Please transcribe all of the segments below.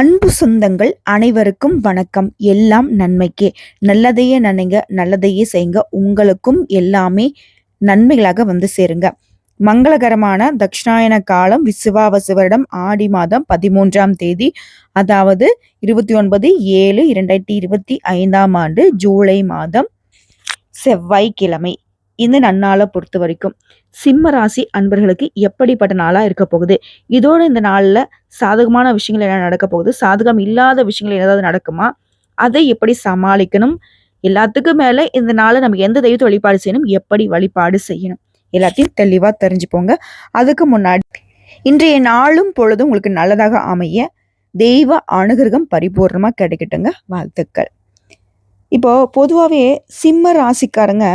அன்பு சொந்தங்கள் அனைவருக்கும் வணக்கம். எல்லாம் நன்மைக்கே. நல்லதையே நினைங்க நல்லதையே செய்யுங்க. உங்களுக்கும் எல்லாமே நன்மைகளாக வந்து சேருங்க. மங்களகரமான தட்சிணாயன காலம் விசுவாவசு வருடம் ஆடி மாதம் பதிமூன்றாம் தேதி அதாவது இருபத்தி ஒன்பது ஏழு இரண்டாயிரத்தி இருபத்தி ஐந்தாம் ஆண்டு ஜூலை மாதம் செவ்வாய்க்கிழமை. இந்த நன்னாளை பொறுத்த வரைக்கும் சிம்ம ராசி அன்பர்களுக்கு எப்படிப்பட்ட நாளாக இருக்க போகுது? இதோடு இந்த நாளில் சாதகமான விஷயங்கள் என்ன நடக்க போகுது? சாதகம் இல்லாத விஷயங்கள் ஏதாவது நடக்குமா? அதை எப்படி சமாளிக்கணும்? எல்லாத்துக்கும் மேலே இந்த நாளை நம்ம எந்த தெய்வத்தை வழிபாடு செய்யணும்? எப்படி வழிபாடு செய்யணும்? எல்லாத்தையும் தெளிவாக தெரிஞ்சுப்போங்க அதுக்கு முன்னாடி இன்றைய நாளும் பொழுதும் உங்களுக்கு நல்லதாக அமைய தெய்வ அனுகிரகம் பரிபூர்ணமாக கிடைக்கட்டுங்க. வாழ்த்துக்கள். இப்போ பொதுவாகவே சிம்ம ராசிக்காரங்க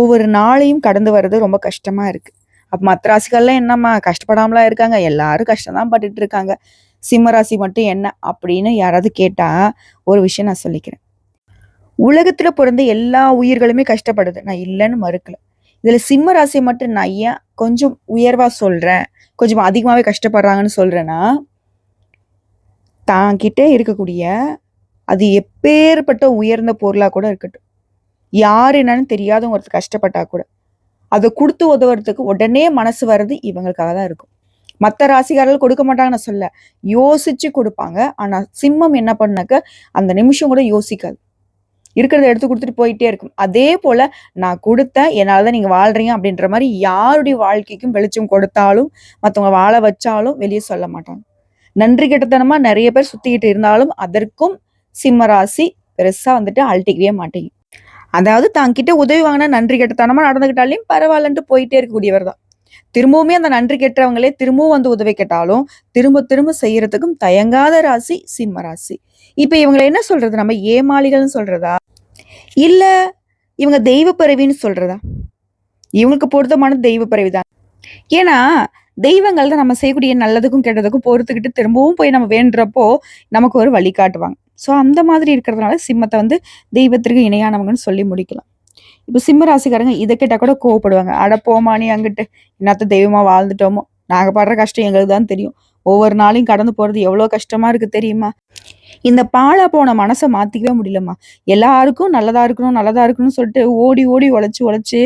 ஒவ்வொரு நாளையும் கடந்து வர்றது ரொம்ப கஷ்டமாக இருக்குது அப்போ மற்ற ராசிகள்லாம் என்னம்மா கஷ்டப்படாமலாம் இருக்காங்க? எல்லாரும் கஷ்டம் தான் பட்டுட்டு இருக்காங்க. சிம்ம ராசி மட்டும் என்ன அப்படின்னு யாராவது கேட்டால் ஒரு விஷயம் நான் சொல்லிக்கிறேன். உலகத்தில் பிறந்த எல்லா உயிர்களுமே கஷ்டப்படுது. நான் இல்லைன்னு மறுக்கல. இதில் சிம்ம ராசி மட்டும் நான் ஏன் கொஞ்சம் உயர்வாக சொல்கிறேன் கொஞ்சம் அதிகமாகவே கஷ்டப்படுறாங்கன்னு சொல்கிறேன்னா தான் இருக்கக்கூடிய அது எப்பேற்பட்ட உயர்ந்த பொருளாக கூட இருக்கட்டும். யார் என்னன்னு தெரியாதவங்க ஒருத்தர் கஷ்டப்பட்டா கூட. அதை கொடுத்து உதவுறதுக்கு உடனே மனசு வர்றது இவங்களுக்காக தான் இருக்கும். மற்ற ராசிக்காரர்கள் கொடுக்க மாட்டாங்கன்னு சொல்ல யோசிச்சு கொடுப்பாங்க. ஆனால் சிம்மம் என்ன பண்ணாக்க அந்த நிமிஷம் கூட யோசிக்காது. இருக்கிறத எடுத்து கொடுத்துட்டு போயிட்டே இருக்கும். அதே போல நான் கொடுத்தேன் என்னாலதான் நீங்க வாழ்றீங்க அப்படின்ற மாதிரி யாருடைய வாழ்க்கைக்கும் வெளிச்சம் கொடுத்தாலும் மற்றவங்க வாழ வச்சாலும் வெளியே சொல்ல மாட்டாங்க. நன்றி கெட்டத்தனமா நிறைய பேர் சுத்திக்கிட்டு இருந்தாலும் அதற்கும் சிம்ம ராசி பெருசா வந்துட்டு அழட்டிக்கவே மாட்டேங்குது. அதாவது தாங்கிட்ட உதவி வாங்கினா நன்றி கெட்டத்தனமா நடந்துக்கிட்டாலையும் பரவாயில்லன்ட்டு போயிட்டே இருக்கக்கூடியவர் தான். திரும்பவுமே அந்த நன்றி கெட்டவங்களே திரும்பவும் வந்து உதவி கேட்டாலும் திரும்ப திரும்ப செய்யறதுக்கும் தயங்காத ராசி சிம்ம ராசி. இப்ப இவங்களை என்ன சொல்றது? நம்ம ஏமாளிகள்னு சொல்றதா? இல்ல இவங்க தெய்வ பிறவின்னு சொல்றதா? இவங்களுக்கு பொருத்தமான தெய்வ பிறவி தான். ஏன்னா தெய்வங்கள் தான் நம்ம செய்யக்கூடிய நல்லதுக்கும் கெட்டதுக்கும் பொறுத்துக்கிட்டு திரும்பவும் போய் நம்ம வேண்டுறப்போ நமக்கு ஒரு வழி காட்டுவாங்க ஸோ அந்த மாதிரி இருக்கிறதுனால சிம்மத்தை வந்து தெய்வத்திற்கு இணையானவங்கன்னு சொல்லி முடிக்கலாம். இப்போ சிம்ம ராசிக்காரங்க இதை கேட்டால் கூட கோவப்படுவாங்க. அட போமா நீ அங்கிட்டு. என்னத்த தெய்வமா வாழ்ந்துட்டோமோ? நாங்கள் படுற கஷ்டம் எங்களுக்கு தான் தெரியும். ஒவ்வொரு நாளையும் கடந்து போகிறது எவ்வளோ கஷ்டமா இருக்கு தெரியுமா? இந்த பாழா போன மனசை மாத்திக்கவே முடியலம்மா. எல்லாருக்கும் நல்லதா இருக்கணும் நல்லதா இருக்கணும்னு சொல்லிட்டு ஓடி ஓடி உழைச்சி உழைச்சி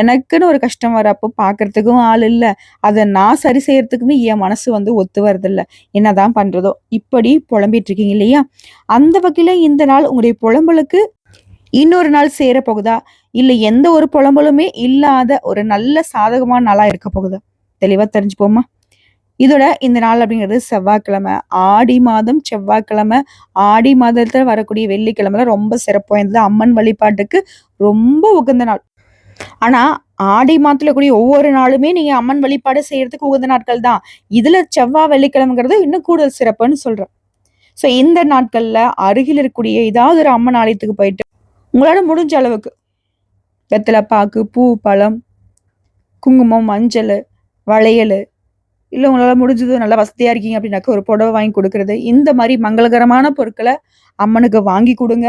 எனக்குன்னு ஒரு கஷ்டம் வரப்போ பாக்குறதுக்கும் ஆள் இல்லை. அதை நான் சரி செய்யறதுக்குமே என் மனசு வந்து ஒத்து வரதில்ல என்னதான் பண்றதோ. இப்படி புலம்பிட்டு இருக்கீங்க இல்லையா? அந்த வகையில இந்த நாள் உங்களுடைய புலம்பலுக்கு இன்னொரு நாள் சேர போகுதா? இல்ல எந்த ஒரு புலம்பலுமே இல்லாத ஒரு நல்ல சாதகமான நாளா இருக்க போகுதா? தெளிவா தெரிஞ்சுப்போமா இதோட இந்த நாள் அப்படிங்கிறது செவ்வாய்க்கிழமை. ஆடி மாதம் செவ்வாய்க்கிழமை ஆடி மாதத்தில் வரக்கூடிய வெள்ளிக்கிழமைல ரொம்ப சிறப்பு வாய்ந்தது அம்மன் வழிபாட்டுக்கு ரொம்ப உகந்த நாள். ஆனால் ஆடி மாதத்தில் கூடிய ஒவ்வொரு நாளுமே நீங்கள் அம்மன் வழிபாடு செய்கிறதுக்கு உகந்த நாட்கள் தான். இதில் செவ்வாய் வெள்ளிக்கிழமைங்கிறது இன்னும் கூடுதல் சிறப்புன்னு சொல்கிறேன் ஸோ இந்த நாட்களில் அருகில் இருக்கக்கூடிய ஏதாவது ஒரு அம்மன் ஆலயத்துக்கு போயிட்டு உங்களால் முடிஞ்ச அளவுக்கு வெத்தலை பாக்கு பூ பழம் குங்குமம் மஞ்சள் வளையல் இல்லை உங்களால் முடிஞ்சது நல்லா வசதியாக இருக்கீங்க அப்படின்னாக்க ஒரு புடவை வாங்கி கொடுக்கறது. இந்த மாதிரி மங்களகரமான பொருட்களை அம்மனுக்கு வாங்கி கொடுங்க.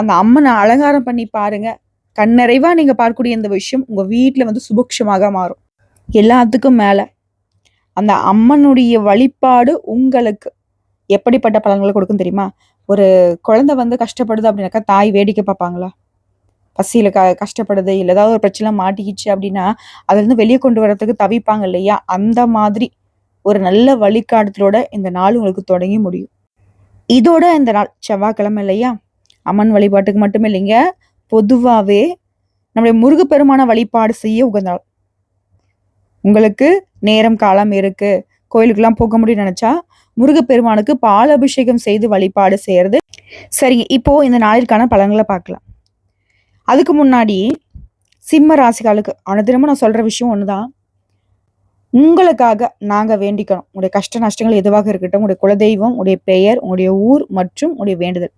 அந்த அம்மனை அலங்காரம் பண்ணி பாருங்க. கண்ணறைவாக நீங்கள் பார்க்கக்கூடிய இந்த விஷயம் உங்கள் வீட்டில் வந்து சுபக்ஷமாக மாறும். எல்லாத்துக்கும் மேலே அந்த அம்மனுடைய வழிபாடு உங்களுக்கு எப்படிப்பட்ட பலன்களை கொடுக்கும் தெரியுமா? ஒரு குழந்தை வந்து கஷ்டப்படுது அப்படின்னாக்கா தாய் வேடிக்கை பார்ப்பாங்களா? பசியில் க கஷ்டப்படுது இல்லை ஏதாவது ஒரு பிரச்சனை மாட்டிக்கிச்சு அப்படின்னா அதுலேருந்து வெளியே கொண்டு வர்றதுக்கு தவிப்பாங்க இல்லையா? அந்த மாதிரி ஒரு நல்ல வழிகாட்டுதலோட இந்த நாள் உங்களுக்கு தொடங்கி முடியும். இதோட இந்த நாள் செவ்வாய்க்கிழமை இல்லையா? அம்மன் வழிபாட்டுக்கு மட்டுமே இல்லைங்க. பொதுவாகவே நம்முடைய முருகப்பெருமான வழிபாடு செய்ய உகந்த நாள். உங்களுக்கு நேரம் காலம் இருக்கு. கோயிலுக்கெல்லாம் போக முடியும்னு நினைச்சா முருகப்பெருமானுக்கு பால் அபிஷேகம் செய்து வழிபாடு செய்யறது சரிங்க. இப்போ இந்த நாளிற்கான பலன்களை பார்க்கலாம். அதுக்கு முன்னாடி சிம்ம ராசிகளுக்கு அனுதினமும் நான் சொல்கிற விஷயம் ஒன்று தான் உங்களுக்காக நாங்கள் வேண்டிக்கணும். உங்களுடைய கஷ்ட நஷ்டங்கள் எதுவாக இருக்கட்டும் உங்களுடைய குலதெய்வம் உங்களுடைய பெயர் உங்களுடைய ஊர் மற்றும் உங்களுடைய வேண்டுதல்.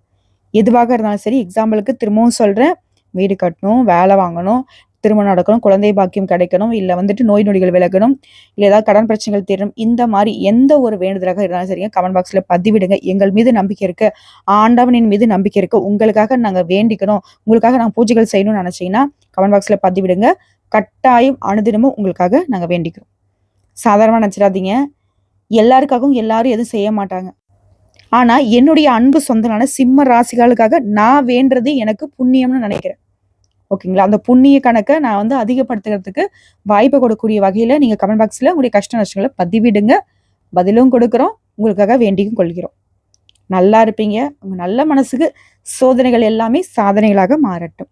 எதுவாக இருந்தாலும் சரி எக்ஸாம்பிளுக்கு திரும்பவும் சொல்கிறேன் வீடு கட்டணும் வேலை வாங்கணும் திருமணம் நடக்கணும் குழந்தை பாக்கியம் கிடைக்கணும் இல்லை வந்துட்டு நோய் நொடிகள் விலகணும் இல்லை ஏதாவது கடன் பிரச்சனைகள் தீரணும் இந்த மாதிரி எந்த ஒரு வேண்டுதலாக இருந்தாலும் சரிங்க கமெண்ட் பாக்ஸ்ல பதிவிடுங்க. எங்கள் மீது நம்பிக்கை இருக்கு ஆண்டவனின் மீது நம்பிக்கை இருக்கு. உங்களுக்காக நாங்க வேண்டிக்கணும் உங்களுக்காக நாங்க பூஜைகள் செய்யணும்னு நினைச்சீங்கன்னா கமெண்ட் பாக்ஸ்ல பதிவிடுங்க. கட்டாயம் அனுதினமும் உங்களுக்காக நாங்க வேண்டிக்கிறோம். சாதாரணமா நினைச்சிடாதீங்க. எல்லாருக்காகவும் எல்லாரும் எதுவும் செய்ய மாட்டாங்க. ஆனா என்னுடைய அன்பு சொந்தனான சிம்ம ராசிகளுக்காக நான் வேண்டது எனக்கு புண்ணியம்னு நினைக்கிறேன். ஓகேங்களா? அந்த புண்ணிய கணக்கை நான் வந்து அதிகப்படுத்துகிறதுக்கு வாய்ப்பு கொடுக்கக்கூடிய வகையில் நீங்கள் கமெண்ட் பாக்ஸில் உங்களுடைய கஷ்ட நஷ்டங்களை பதிவிடுங்க. பதிலும் கொடுக்குறோம். உங்களுக்காக வேண்டியும் கொள்கிறோம். நல்லா இருப்பீங்க. உங்கள் நல்ல மனசுக்கு சோதனைகள் எல்லாமே சாதனைகளாக மாறட்டும்.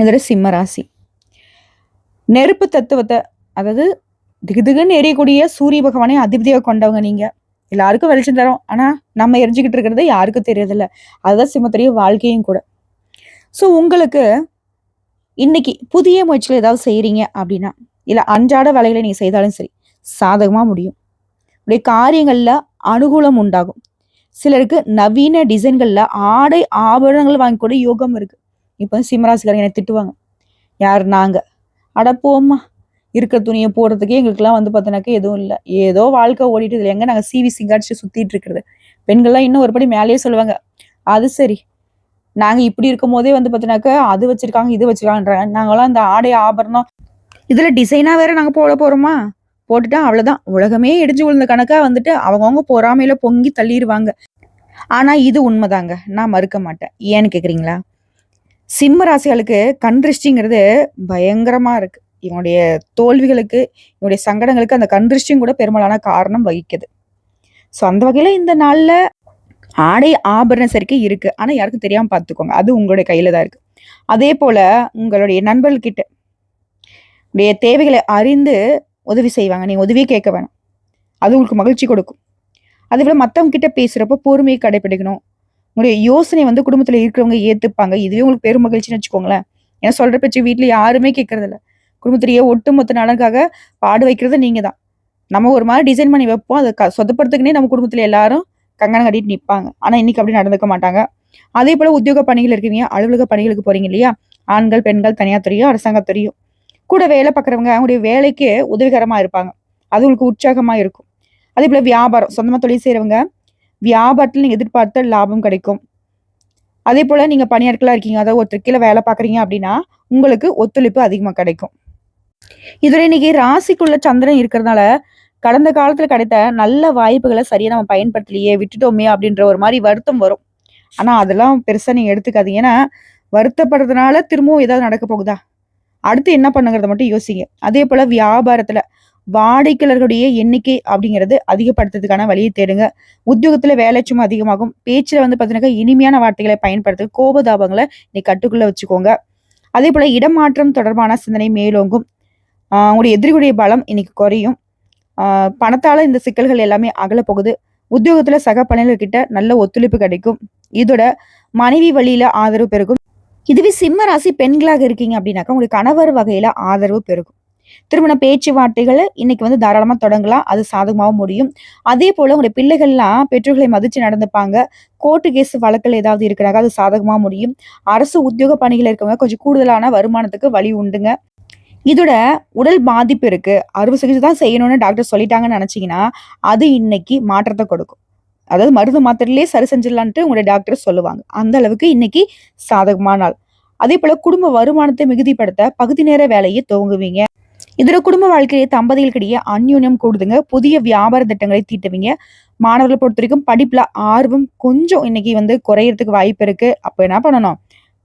இதோட சிம்ம ராசி. நெருப்பு தத்துவத்தை அதாவது திகுதிகுன்னு எரியக்கூடிய சூரிய பகவானை அதிபதியாக கொண்டவங்க நீங்கள் எல்லாருக்கும் வெளிச்சம் தரோம். ஆனால் நம்ம எரிஞ்சுக்கிட்டு இருக்கிறது யாருக்கும் தெரியறதில்ல. அதுதான் சிம்மத்துடைய வாழ்க்கையும் கூட. ஸோ உங்களுக்கு இன்னைக்கு புதிய முயற்சிகள் ஏதாவது செய்கிறீங்க அப்படின்னா இல்லை அன்றாட வேலைகளை நீங்கள் செய்தாலும் சரி சாதகமாக முடியும். உடைய காரியங்களில் அனுகூலம் உண்டாகும். சிலருக்கு நவீன டிசைன்களில் ஆடை ஆபரணங்கள் வாங்கி கூட யோகம் இருக்குது இப்போ சிம்மராசிக்காரங்க என்னை திட்டுவாங்க. யார் நாங்கள் அட போம்மா துணியை போடுறதுக்கே எங்களுக்குலாம் வந்து பார்த்தோன்னாக்கா எதுவும் இல்லை. ஏதோ வாழ்க்கை ஓடிட்டு இதில் எங்கே நாங்கள் சிவி சிங்காடிச்சு சுற்றிட்டு இருக்கிறது? பெண்கள்லாம் இன்னும் ஒரு படி மேலேயே சொல்லுவாங்க. அது சரி. நாங்கள் இப்படி இருக்கும் போதே வந்து பார்த்தீங்கன்னாக்கா அது வச்சிருக்காங்க இது வச்சிருக்காங்கன்றாங்க நாங்களாம் இந்த ஆடை ஆபரணம் இதில் டிசைனாக வேற நாங்கள் போட போகிறோமா போட்டுட்டா அவ்வளோதான் உலகமே இடிஞ்சு விழுந்த கணக்காக வந்துட்டு அவங்கவுங்க பொறாமையில பொங்கி தள்ளிடுவாங்க ஆனால் இது உண்மைதாங்க. நான் மறுக்க மாட்டேன். ஏன்னு கேட்குறீங்களா சிம்ம ராசிகளுக்கு கண் திருஷ்டிங்கிறது இருக்குது இருக்கு. இவனுடைய தோல்விகளுக்கு இவனுடைய சங்கடங்களுக்கு அந்த கண் திருஷ்டியும் கூட பெரும்பாலான காரணம் வகிக்குது. ஸோ அந்த வகையில் இந்த நாளில் ஆடை ஆபரண சேர்க்கை இருக்கு. ஆனா யாருக்கும் தெரியாம பார்த்துக்கோங்க அது உங்களுடைய கையில தான் இருக்கு. அதே போல உங்களுடைய நண்பர்கள்கிட்ட உடைய தேவைகளை அறிந்து உதவி செய்வாங்க. நீங்க உதவியே கேட்க வேணாம். அது உங்களுக்கு மகிழ்ச்சி கொடுக்கும். அதே போல மத்தவங்க கிட்ட பேசுறப்ப பொறுமையை கடைபிடிக்கணும். உங்களுடைய யோசனை வந்து குடும்பத்துல இருக்கிறவங்க ஏத்துப்பாங்க. இதுவே உங்களுக்கு பெரும் மகிழ்ச்சின்னு வச்சுக்கோங்களேன். ஏன்னா சொல்ற பேச்சு வீட்டுல யாருமே கேட்கறது இல்ல குடும்பத்திலேயே ஒட்டுமொத்த நலனுக்காக பாடு வைக்கிறது நீங்க தான் நம்ம ஒரு மாதிரி டிசைன் பண்ணி வைப்போம். அதை க- சொதப்படுறதுக்குனே நம்ம குடும்பத்துல எல்லாரும் கங்கணம் கட்டிட்டு நிப்பாங்க. ஆனா இன்னைக்கு அப்படி நடந்துக்க மாட்டாங்க. அதே போல உத்தியோக பணிகள் இருக்கீங்க அலுவலக பணிகளுக்கு போறீங்க இல்லையா? ஆண்கள் பெண்கள் தனியார் துறையோ அரசாங்கத்துறையும் கூட வேலை பார்க்குறவங்க அவங்களுடைய வேலைக்கு உதவிகரமா இருப்பாங்க. அது உங்களுக்கு உற்சாகமா இருக்கும். அதே போல வியாபாரம் சொந்தமா தொழில் செய்கிறவங்க வியாபாரத்தில் நீங்க எதிர்பார்த்த லாபம் கிடைக்கும். அதே போல நீங்க பணியாட்களாக இருக்கீங்க அதாவது ஒருத்தர் கீழே வேலை பார்க்குறீங்க அப்படின்னா உங்களுக்கு ஒத்துழைப்பு அதிகமா கிடைக்கும். இதுல இன்னைக்கு ராசிக்குள்ள சந்திரன் இருக்கிறதுனால கடந்த காலத்துல கிடைத்த நல்ல வாய்ப்புகளை சரியா நம்ம பயன்படுத்தலையே விட்டுட்டோமே அப்படின்ற ஒரு மாதிரி வருத்தம் வரும். ஆனா அதெல்லாம் பெருசா நீங்க எடுத்துக்காதீங்க. ஏன்னா வருத்தப்படுறதுனால திரும்பவும் ஏதாவது நடக்க போகுதா? அடுத்து என்ன பண்ணுங்கிறத மட்டும் யோசிங்க. அதே போல வியாபாரத்துல வாடிக்கையாளர்களுடைய எண்ணிக்கை அப்படிங்கிறது அதிகப்படுத்துறதுக்கான வழியை தேடுங்க. உத்தியோகத்துல வேலை சும்மா அதிகமாகும். பேச்சுல வந்து பார்த்தீங்கன்னா இனிமையான வார்த்தைகளை பயன்படுத்து கோபதாபங்களை நீ கட்டுக்குள்ள வச்சுக்கோங்க. அதே போல இடமாற்றம் தொடர்பான சிந்தனை மேலோங்கும். உங்களுடைய எதிரிகளுடைய பலம் இன்னைக்கு குறையும். பணத்தால் இந்த சிக்கல்கள் எல்லாமே அகல போகுது. உத்தியோகத்தில் சக பணியாளர்கிட்ட நல்ல ஒத்துழைப்பு கிடைக்கும். இதோட மனைவி வழியில் ஆதரவு பெருகும். இதுவே சிம்ம ராசி பெண்களாக இருக்கீங்க அப்படின்னாக்கா உங்களுக்கு கணவர் வகையில் ஆதரவு பெருகும். திருமண பேச்சுவார்த்தைகளை இன்னைக்கு வந்து தாராளமாக தொடங்கலாம். அது சாதகமாகவும் முடியும். அதே போல் உங்களுடைய பிள்ளைகள்லாம் பெற்றோர்களை மதித்து நடந்துப்பாங்க. கோர்ட்டு கேஸ் வழக்கில் ஏதாவது இருக்கிறாங்க அது சாதகமாக முடியும். அரசு உத்தியோக பணிகள் இருக்கவங்க கொஞ்சம் கூடுதலான வருமானத்துக்கு வழி உண்டுங்க. இதோட உடல் பாதிப்பு இருக்கு. அறுவை சிகிச்சை தான் செய்யணும்னு டாக்டர் சொல்லிட்டாங்கன்னு நினைச்சீங்கன்னா அது இன்னைக்கு மாற்றத்தை கொடுக்கும். அதாவது மருந்து மாத்திரையிலே சரி செஞ்சிடலான்ட்டு உங்களுடைய டாக்டர் சொல்லுவாங்க. அந்த அளவுக்கு இன்னைக்கு சாதகமான நாள். அதே போல குடும்ப வருமானத்தை மிகுதிப்படுத்த பகுதி நேர வேலையை துவங்குவீங்க. இதோட குடும்ப வாழ்க்கையிலே தம்பதிகளுக்கிடையே அந்யூன்யம் கூடுதுங்க. புதிய வியாபார திட்டங்களை தீட்டுவீங்க. மாணவர்களை பொறுத்த வரைக்கும் படிப்புல ஆர்வம் கொஞ்சம் இன்னைக்கு வந்து குறையறதுக்கு வாய்ப்பு இருக்கு. அப்போ என்ன பண்ணணும்?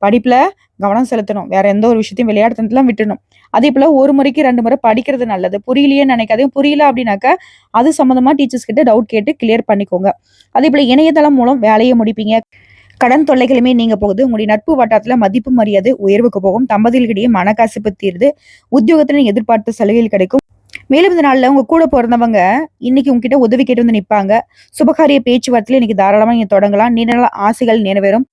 படிப்பில் கவனம் செலுத்தணும். வேற எந்த ஒரு விஷயத்தையும் விளையாட்டுலாம் விட்டுணும். அதே போல் ஒரு முறைக்கு ரெண்டு முறை படிக்கிறது நல்லது. புரியலையே நினைக்காதே புரியல அப்படின்னாக்கா அது சம்மந்தமாக டீச்சர்ஸ் கிட்ட டவுட் கேட்டு கிளியர் பண்ணிக்கோங்க. அதே போல் இணையதளம் மூலம் வேலையை முடிப்பீங்க. கடன் தொல்லைகளுமே நீங்க போகுது. உங்களுடைய நட்பு வட்டாரத்துல மதிப்பு மரியாதை உயர்வுக்கு போகும். தம்பதிகளுக்கிடையே மனக்கசப்பு தீருது உத்தியோகத்துல நீங்க எதிர்பார்த்த சலுகைகள் கிடைக்கும். மேலும் இந்த நாளில் உங்கள் கூட பிறந்தவங்க இன்னைக்கு உங்ககிட்ட உதவி கேட்டு வந்து நிற்பாங்க சுபகாரிய பேச்சுவார்த்தையில் இன்னைக்கு தாராளமாக நீங்கள் தொடங்கலாம். நீண்ட நாள் ஆசைகள் நிறைவேறும்.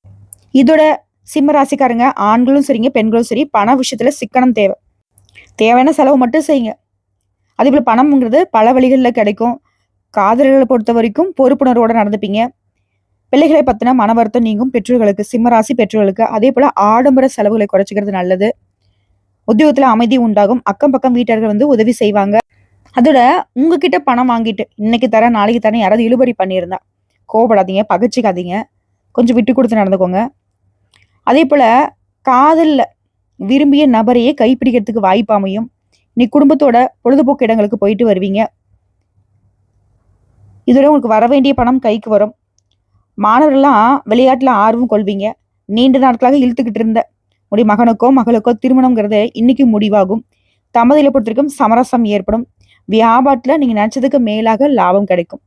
இதோட சிம்ம ராசிக்காரங்க ஆண்களும் சரிங்க பெண்களும் சரி பண விஷயத்துல சிக்கனம் தேவை. தேவையான செலவு மட்டும் செய்யுங்க. அதே போல பணம்ங்கிறது பல வழிகளில் கிடைக்கும். காதலர்களை பொறுத்த வரைக்கும் பொறுப்புணர்வோட நடந்துப்பீங்க. பிள்ளைகளை பத்தின மன வருத்தம் நீங்கும் பெற்றோர்களுக்கு சிம்மராசி பெற்றோர்களுக்கு. அதே போல ஆடம்பர செலவுகளை குறைச்சிக்கிறது நல்லது. உத்தியோகத்துல அமைதி உண்டாகும். அக்கம் பக்கம் வீட்டர்கள் வந்து உதவி செய்வாங்க. அதோட உங்ககிட்ட பணம் வாங்கிட்டு இன்னைக்கு தரேன் நாளைக்கு தரேன் யாராவது இழுபறி பண்ணியிருந்தா கோபடாதீங்க பகச்சிக்காதீங்க. கொஞ்சம் விட்டு கொடுத்து நடந்துக்கோங்க. அதே போல் காதலில் விரும்பிய நபரையே கைப்பிடிக்கிறதுக்கு வாய்ப்பு அமையும். நீ குடும்பத்தோட பொழுதுபோக்கு இடங்களுக்கு போயிட்டு வருவீங்க. இதோட உங்களுக்கு வர வேண்டிய பணம் கைக்கு வரும். மாணவர்கள்லாம் விளையாட்டில் ஆர்வம் கொள்வீங்க. நீண்ட நாட்களாக இழுத்துக்கிட்டு இருந்த உடைய மகனுக்கோ மகளுக்கோ திருமணங்கிறது இன்னைக்கு முடிவாகும். தம்பதியில பொறுத்திருக்கும் சமரசம் ஏற்படும். வியாபாரத்தில் நீங்கள் நினச்சதுக்கு மேலாக லாபம் கிடைக்கும்.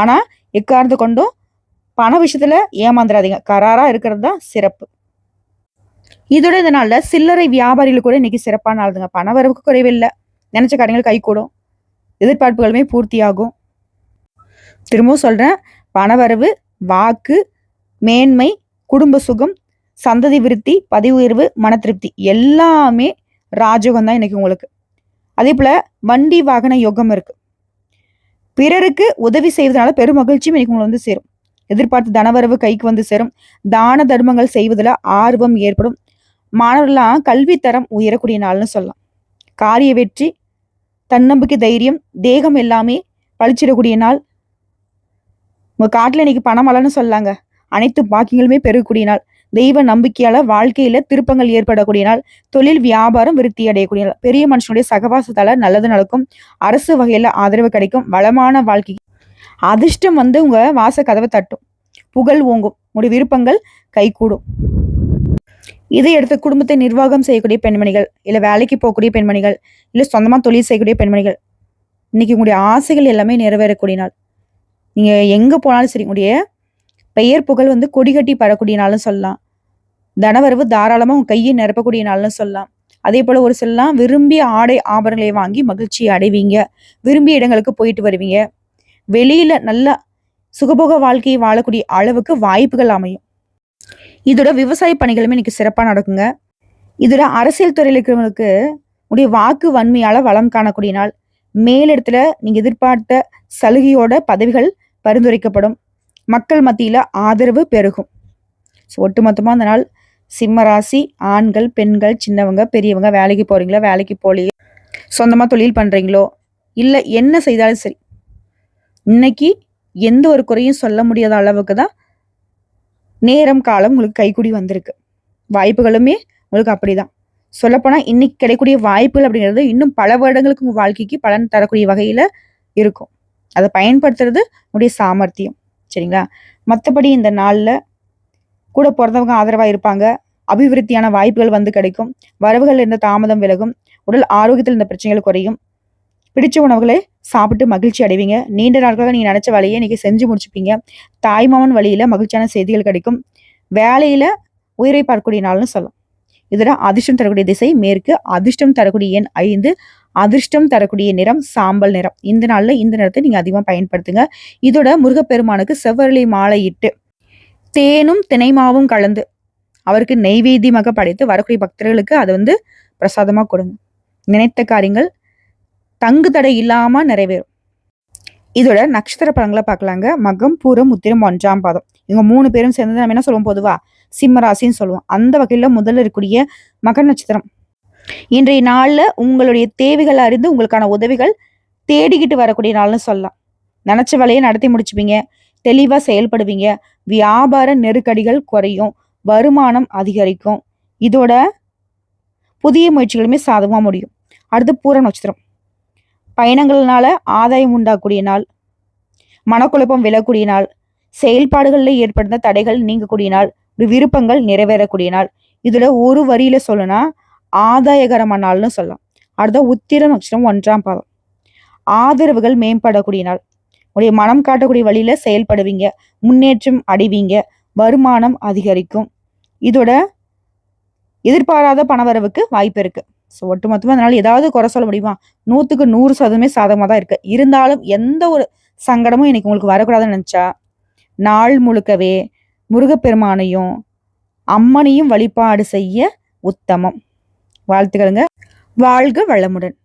ஆனால் எக்காரணத்தை கொண்டும் பண விஷயத்தில் ஏமாந்துடாதீங்க கராராக இருக்கிறது தான் சிறப்பு. இதோட இந்த சில்லறை வியாபாரிகள் கூட இன்னைக்கு சிறப்பான நாளுங்க பண வரவுக்கு குறைவில்லை. நினைச்ச கடைகள் கைகூடும். எதிர்பார்ப்புகளுமே எதிர்பார்ப்புகளுமே பூர்த்தியாகும். திரும்பவும் சொல்றேன். பணவரவு வாக்கு மேன்மை குடும்ப சுகம் சந்ததி விருத்தி பதவி உயர்வு மன திருப்தி எல்லாமே ராஜயோகம் தான் இன்னைக்கு உங்களுக்கு. அதே போல வண்டி வாகன யோகம் இருக்கு. பிறருக்கு உதவி செய்வதனால பெரும் மகிழ்ச்சியும் இன்னைக்கு உங்களை வந்து சேரும். எதிர்பார்த்து தனவரவு கைக்கு வந்து சேரும். தான தர்மங்கள் செய்வதில் ஆர்வம் ஏற்படும். மாணவர்கள்லாம் கல்வி தரம் உயரக்கூடிய நாள்னு சொல்லலாம். காரிய வெற்றி தன்னம்பிக்கை தைரியம் தேகம் எல்லாமே பழிச்சிடக்கூடிய நாள். உங்க காட்டில் இன்னைக்கு பணம் வளன்னு சொல்லாங்க. அனைத்து பாக்கியங்களுமே பெருகக்கூடிய நாள். தெய்வ நம்பிக்கையால வாழ்க்கையில திருப்பங்கள் ஏற்படக்கூடிய நாள். தொழில் வியாபாரம் விருத்தி அடையக்கூடிய நாள். பெரிய மனுஷனுடைய சகவாசத்தால நல்லது நடக்கும். அரசு வகையில ஆதரவு கிடைக்கும். வளமான வாழ்க்கை. அதிர்ஷ்டம் வந்து உங்க வாச கதவை தட்டும். புகழ் ஓங்கும். உங்களுடைய விருப்பங்கள் கைகூடும். இதை எடுத்து குடும்பத்தை நிர்வாகம் செய்யக்கூடிய பெண்மணிகள் இல்லை வேலைக்கு போகக்கூடிய பெண்மணிகள் இல்லை சொந்தமாக தொழில் செய்யக்கூடிய பெண்மணிகள் இன்னைக்கு உங்களுடைய ஆசைகள் எல்லாமே நிறைவேறக்கூடிய நாள். நீங்கள் எங்கே போனாலும் சரி உங்களுடைய பெயர் புகழ் வந்து கொடி கட்டி நாளும் நாள்னு சொல்லலாம். தனவரவு தாராளமாக உங்கள் கையை நிரப்பக்கூடிய நாள்னு சொல்லலாம். அதே போல் ஒரு சிலலாம் விரும்பிய ஆடை ஆபரணங்களை வாங்கி மகிழ்ச்சி அடைவீங்க. விரும்பிய இடங்களுக்கு போயிட்டு வருவீங்க. வெளியில் நல்லா சுகபோக வாழ்க்கையை வாழக்கூடிய அளவுக்கு வாய்ப்புகள் அமையும். இதோட விவசாய பணிகளுமே இன்னைக்கு சிறப்பாக நடக்குங்க. இதோட அரசியல் துறையில் இருக்கிறவங்களுக்கு உடைய வாக்கு வன்மையால வளம் காணக்கூடிய நாள். மேலிடத்துல நீங்க எதிர்பார்த்த சலுகையோட பதவிகள் பரிந்துரைக்கப்படும். மக்கள் மத்தியில ஆதரவு பெருகும். ஸோ ஒட்டுமொத்தமாக அந்த நாள் சிம்ம ராசி ஆண்கள் பெண்கள் சின்னவங்க பெரியவங்க வேலைக்கு போறீங்களா வேலைக்கு போலியோ சொந்தமா தொழில் பண்றீங்களோ இல்லை என்ன செய்தாலும் சரி. இன்னைக்கு எந்த ஒரு குறையும் சொல்ல முடியாத அளவுக்கு தான் நேரம் காலம் உங்களுக்கு கைக்குடி வந்திருக்கு. வாய்ப்புகளுமே உங்களுக்கு அப்படிதான். சொல்லப்போனால் இன்னைக்கு கிடைக்கக்கூடிய வாய்ப்புகள் அப்படிங்கிறது இன்னும் பல வருடங்களுக்கு உங்கள் வாழ்க்கைக்கு பலன் தரக்கூடிய வகையில் இருக்கும். அதை பயன்படுத்துறது உங்களுடைய சாமர்த்தியம். சரிங்களா? மற்றபடி இந்த நாளில் கூட பிறந்தவங்க ஆதரவாக இருப்பாங்க. அபிவிருத்தியான வாய்ப்புகள் வந்து கிடைக்கும். வரவுகள் இருந்த தாமதம் விலகும். உடல் ஆரோக்கியத்தில் இருந்த பிரச்சனைகள் குறையும். பிடிச்ச உணவுகளை சாப்பிட்டு மகிழ்ச்சி அடைவீங்க. நீண்ட நாட்களாக நீங்கள் நினச்ச வேலையை இன்னைக்கு செஞ்சு முடிச்சுப்பீங்க. தாய்மாமன் வழியில் மகிழ்ச்சியான செய்திகள் கிடைக்கும். வேலையில் உயிரை பார்க்கக்கூடிய நாள்னு சொல்லலாம். இதில் அதிர்ஷ்டம் தரக்கூடிய திசை. மேற்கு அதிர்ஷ்டம் தரக்கூடிய எண் ஐந்து. அதிர்ஷ்டம் தரக்கூடிய நிறம் சாம்பல் நிறம். இந்த நாளில் இந்த நிறத்தை நீங்கள் அதிகமாக பயன்படுத்துங்க. இதோட முருகப்பெருமானுக்கு செவ்வரளி மாலை இட்டு தேனும் தினைமாவும் கலந்து அவருக்கு நெய்வேத்தியமாக படைத்து வரக்கூடிய பக்தர்களுக்கு அதை வந்து பிரசாதமாக கொடுங்க. நினைத்த காரியங்கள் தங்கு தடை இல்லாமல் நிறைவேறும். இதோட நட்சத்திர பலன்களை பார்க்கலாங்க. மகம் பூரம் உத்திரம் ஒன்றாம் பாதம். இவங்க மூணு பேரும் சேர்ந்து நம்ம என்ன சொல்லுவோம்? பொதுவா சிம்ம ராசின்னு சொல்லுவோம். அந்த வகையில் முதல்ல இருக்கக்கூடிய மகர் நட்சத்திரம். இன்றைய நாளில் உங்களுடைய தேவைகள் அறிந்து உங்களுக்கான உதவிகள் தேடிக்கிட்டு வரக்கூடிய நாள்னு சொல்லலாம். நினச்ச வேலையை நடத்தி முடிச்சுப்பீங்க. தெளிவாக செயல்படுவீங்க. வியாபார நெருக்கடிகள் குறையும். வருமானம் அதிகரிக்கும். இதோட புதிய முயற்சிகளுமே சாதகமாக முடியும். அடுத்து பூர நட்சத்திரம். பயணங்கள்னால ஆதாயம் உண்டாகக்கூடிய நாள் மனக்குழப்பம் விழக்கூடிய நாள் செயல்பாடுகளில் ஏற்படுத்த தடைகள் நீங்கக்கூடிய நாள் விருப்பங்கள் நிறைவேறக்கூடிய நாள். இதுல ஒரு வரியில சொல்லணும்னா ஆதாயகரமான நாள்னு சொல்லலாம். அடுத்த உத்திர நட்சத்திரம் ஒன்றாம் பாதம். ஆதரவுகள் மேம்படக்கூடிய நாள். உடைய மனம் காட்டக்கூடிய வழியில செயல்படுவீங்க முன்னேற்றம் அடைவீங்க வருமானம் அதிகரிக்கும். இதோட எதிர்பாராத பணவரவுக்கு வாய்ப்பு இருக்கு. ஸோ ஒட்டுமொத்தமாக அதனால் ஏதாவது குறை சொல்ல முடியுமா? நூற்றுக்கு நூறு சதவீதமே சாதகமாக தான் இருக்குது இருந்தாலும் எந்த ஒரு சங்கடமும் இன்றைக்கி உங்களுக்கு வரக்கூடாதுன்னு நினச்சா? நாள் முழுக்கவே முருகப்பெருமானையும் அம்மனையும் வழிபாடு செய்ய உத்தமம். வாழ்த்துக்களுங்க. வாழ்க வளமுடன்.